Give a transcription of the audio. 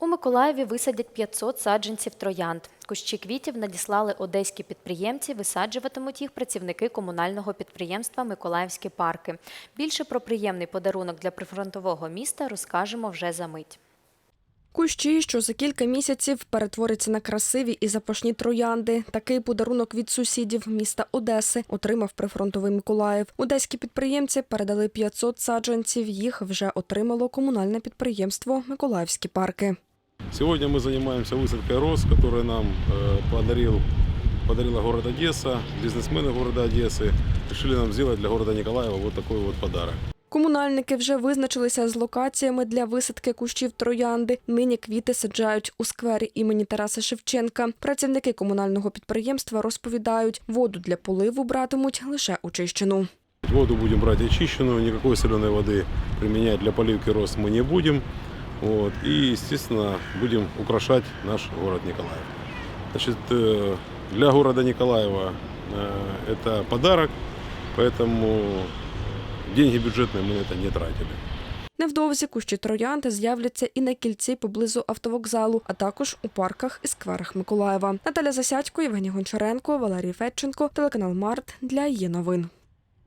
У Миколаєві висадять 500 саджанців троянд. Кущі квітів надіслали одеські підприємці, висаджуватимуть їх працівники комунального підприємства Миколаївські парки. Більше про приємний подарунок для прифронтового міста розкажемо вже за мить. Кущі, що за кілька місяців перетворяться на красиві і запашні троянди. Такий подарунок від сусідів міста Одеси отримав прифронтовий Миколаїв. Одеські підприємці передали 500 саджанців. Їх вже отримало комунальне підприємство Миколаївські парки. Сегодня мы занимаемся высадкой роз, которую нам э, подарил, подарила город Одесса, бизнесмены города Одессы. Решили нам сделать для города Николаева вот такой вот подарок. Комунальники вже визначилися з локаціями для висадки кущів троянди. Нині квіти саджають у сквері імені Тараса Шевченка. Працівники комунального підприємства розповідають, воду для поливу братимуть лише очищену. Воду будем брать очищенную, никакой соленой воды применять для поливки роз мы не будем. Вот. И, естественно, будем украшать наш город Николаев. Значит, э, для города Николаева э, это подарок, поэтому деньги бюджетные мы на это не тратили. Невдовзі кущі троянди з'являться і на кільці поблизу автовокзалу, а також у парках і скверах Миколаєва. Наталя Засядько, Євгеній Гончаренко, Валерій Федченко, телеканал Март для є новин.